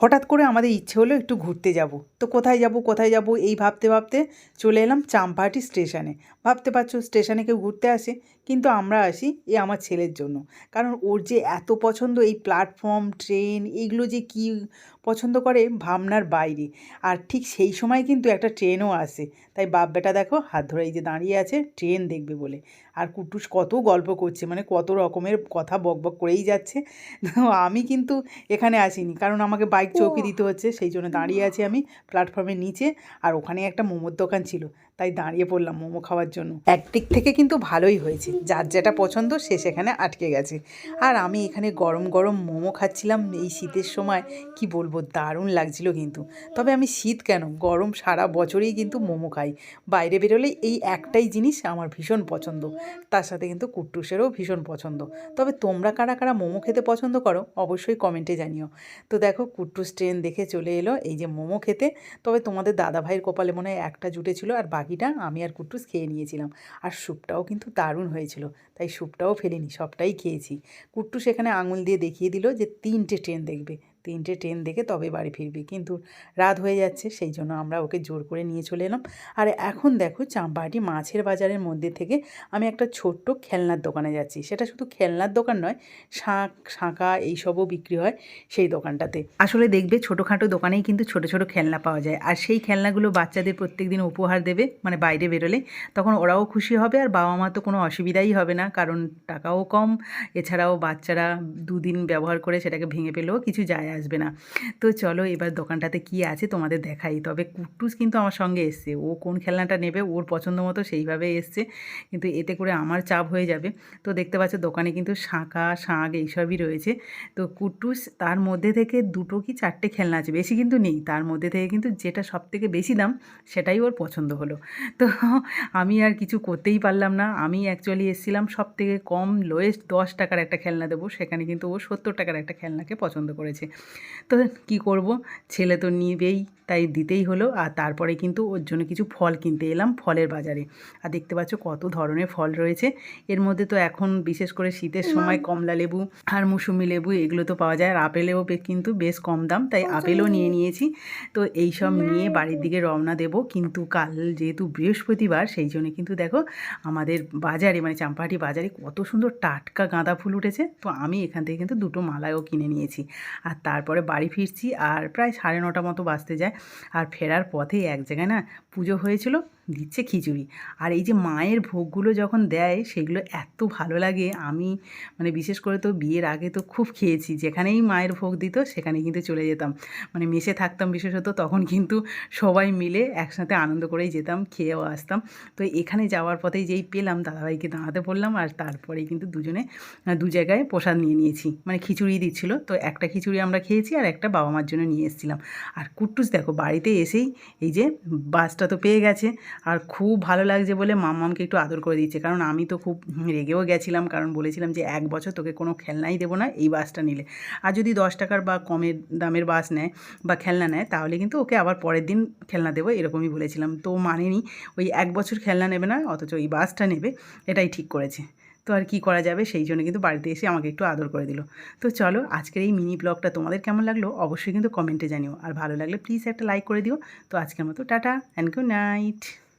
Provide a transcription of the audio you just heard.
হঠাৎ করে আমাদের ইচ্ছে হলো একটু ঘুরতে যাব। তো কোথায় যাব কোথায় যাব, এই ভাবতে ভাবতে চলে এলাম চাম্পাহাটি স্টেশনে। ভাবতে পারছ স্টেশনে কেউ ঘুরতে আসে? কিন্তু আমরা আসি এ আমার ছেলের জন্য। কারণ ওর যে এত পছন্দ এই প্ল্যাটফর্ম ট্রেন এইগুলো যে কী পছন্দ করে ভাবনার বাইরে। আর ঠিক সেই সময় কিন্তু একটা ট্রেনও আসে। তাই বাপ বেটা দেখো হাত ধরে এই যে দাঁড়িয়ে আছে ট্রেন দেখবে বলে। আর কুটুস কত গল্প করছে মানে কত রকমের কথা বক বক করেই যাচ্ছে। আমি কিন্তু এখানে আসিনি। কারণ আমাকে বাইক চৌকি দিতে হচ্ছে সেই জন্য দাঁড়িয়ে আছি আমি প্ল্যাটফর্মের নিচে। আর ওখানে একটা মোমোর দোকান ছিল। তাই দাঁড়িয়ে পড়লাম মোমো খাওয়ার জন্য। একদিক থেকে কিন্তু ভালোই হয়েছে। যার যেটা পছন্দ সে সেখানে আটকে গেছে। আর আমি এখানে গরম গরম মোমো খাচ্ছিলাম এই শীতের সময়। কি বলব, দারুণ লাগছিল কিন্তু। তবে আমি শীত কেন? গরম সারা বছরেই কিন্তু মোমো খাই। বাইরে বেরোলে এই একটাই জিনিস আমার ভীষণ পছন্দ। তার সাথে কিন্তু কুট্টুসেরও ভীষণ পছন্দ। তবে তোমরা কারা কারা মোমো খেতে পছন্দ করো, অবশ্যই কমেন্টে জানিও। তো দেখো, কুট্টুস ট্রেন দেখে চলে এলো এই যে মোমো খেতে। তবে তোমাদের দাদা ভাইয়ের কপালে মনে হয় একটা জুটেছিল আর বাকিটা আমি আর কুট্টুস খেয়ে নিয়েছিলাম। আর স্যুপটাও কিন্তু দারুণ হয়েছিল। তাই স্যুপটাও ফেলিনি সবটাই খেয়েছি। কুট্টুস এখানে আঙুল দিয়ে দেখিয়ে দিল যে তিনটে ট্রেন দেখবে। তিনটে ট্রেন দেখে তবে বাড়ি ফিরবি। কিন্তু রাত হয়ে যাচ্ছে, সেই জন্য আমরা ওকে জোর করে নিয়ে চলে এলাম। আর এখন দেখো চাম্পাহাটি মাছের বাজারের মধ্যে থেকে আমি একটা ছোট্ট খেলনার দোকানে যাচ্ছি। সেটা শুধু খেলনার দোকান নয়, শাঁখ, শাঁখা এইসবও বিক্রি হয় সেই দোকানটাতে। আসলে দেখবে ছোটোখাটো দোকানেই কিন্তু ছোট ছোট খেলনা পাওয়া যায়। আর সেই খেলনাগুলো বাচ্চাদের প্রত্যেক দিন উপহার দেবে মানে বাইরে বেরোলে। তখন ওরাও খুশি হবে আর বাবা মা তো কোনো অসুবিধাই হবে না, কারণ টাকাও কম। এছাড়াও বাচ্চারা দুদিন ব্যবহার করে সেটাকে ভেঙে পেলেও কিছু যায় আসবে না। তো চলো এবার দোকানটাতে কি আছে তোমাদের দেখাই। তবে কুট্টুস কিন্তু আমার সঙ্গে এসছে। ও কোন খেলনাটা নেবে, ওর পছন্দ মতো সেইভাবে এসছে। কিন্তু এতে করে আমার চাপ হয়ে যাবে। তো দেখতে পাচ্ছ দোকানে কিন্তু শাঁখা, শাঁখ এইসবই রয়েছে। তো কুট্টুস তার মধ্যে থেকে দুটো কি চারটে খেলনা আছে? বেশি কিন্তু নেই। তার মধ্যে থেকে কিন্তু যেটা সব থেকে বেশি দাম, সেটাই ওর পছন্দ হলো। তো আমি আর কিছু করতেই পারলাম না। আমি অ্যাকচুয়ালি এসেছিলাম সব থেকে কম লোয়েস্ট দশ টাকার একটা খেলনা দেবো। সেখানে কিন্তু ও সত্তর টাকার একটা খেলনাকে পছন্দ করেছে। তো কি করব? ছেলে তো নিবেই তাই দিতেই হলো। আর তারপরে কিন্তু ওর জন্য কিছু ফল কিনতে এলাম ফলের বাজারে। আর দেখতে পাচ্ছ কত ধরনের ফল রয়েছে। এর মধ্যে তো এখন বিশেষ করে শীতের সময় কমলা লেবু আর মুসুমি লেবু এগুলো তো পাওয়া যায়। আর আপেলেও কিন্তু বেশ কম দাম তাই আপেলও নিয়ে নিয়েছি। তো এই সব নিয়ে বাড়ির দিকে রওনা দেব। কিন্তু কাল যেহেতু বৃহস্পতিবার সেই জন্য কিন্তু দেখো আমাদের বাজারে মানে চাম্পাহাটি বাজারে কত সুন্দর টাটকা গাঁদা ফুল উঠেছে। তো আমি এখান থেকে কিন্তু দুটো মালাও কিনে নিয়েছি। আর তারপরে বাড়ি ফিরছি আর প্রায় সাড়ে নটা মতো বাঁচতে যায়। আর ফেরার পথেই এক জায়গায় না পুজো হয়েছিল। দিচ্ছে খিচুড়ি। আর এই যে মায়ের ভোগগুলো যখন দেয়, সেগুলো এত ভালো লাগে। আমি মানে বিশেষ করে তো বিয়ের আগে তো খুব খেয়েছি। যেখানেই মায়ের ভোগ দিত, সেখানে কিন্তু চলে যেতাম। মানে মেশে থাকতাম বিশেষত, তখন কিন্তু সবাই মিলে একসাথে আনন্দ করেই যেতাম, খেয়েও আসতাম। তো এখানে যাওয়ার পথেই যেই পেলাম, দাদাভাইকে দাঁড়াতে বললাম আর তারপরেই কিন্তু দুজনে দু জায়গায় প্রসাদ নিয়ে নিয়েছি। মানে খিচুড়ি দিচ্ছিল। তো একটা খিচুড়ি আমরা খেয়েছি আর একটা বাবা মার জন্য নিয়ে এসেছিলাম। আর কুট্টুস দেখো, বাড়িতে এসেই এই যে বাসটা তো পেয়ে গেছে। আর খুব ভালো লাগছে বলে মাম্মামকে একটু আদর করে দিচ্ছে। কারণ আমি তো খুব রেগেও গেছিলাম, কারণ বলেছিলাম যে এক বছর তোকে কোনো খেলনাই দেবো না, এই বাসটা নিলে। আর যদি দশ টাকার বা কমের দামের বাস নেয় বা খেলনা নেয়, তাহলে কিন্তু ওকে আবার পরের দিন খেলনা দেবো, এরকমই বলেছিলাম। তো মানেনি, ওই এক বছর খেলনা নেবে না, অথচ ওই বাসটা নেবে, এটাই ঠিক করেছে। তো আর কি করা যাবে, সেই জন্য কিন্তু বাড়িতে এসে আমাকে একটু আদর করে দিল। তো চলো, আজকের এই মিনি ব্লগটা তোমাদের কেমন লাগল, অবশ্যই কিন্তু কমেন্টে জানিও। আর ভালো লাগলে প্লিজ একটা লাইক করে দিও। তো আজকের মতো টাটা, অ্যান্ড গুড নাইট।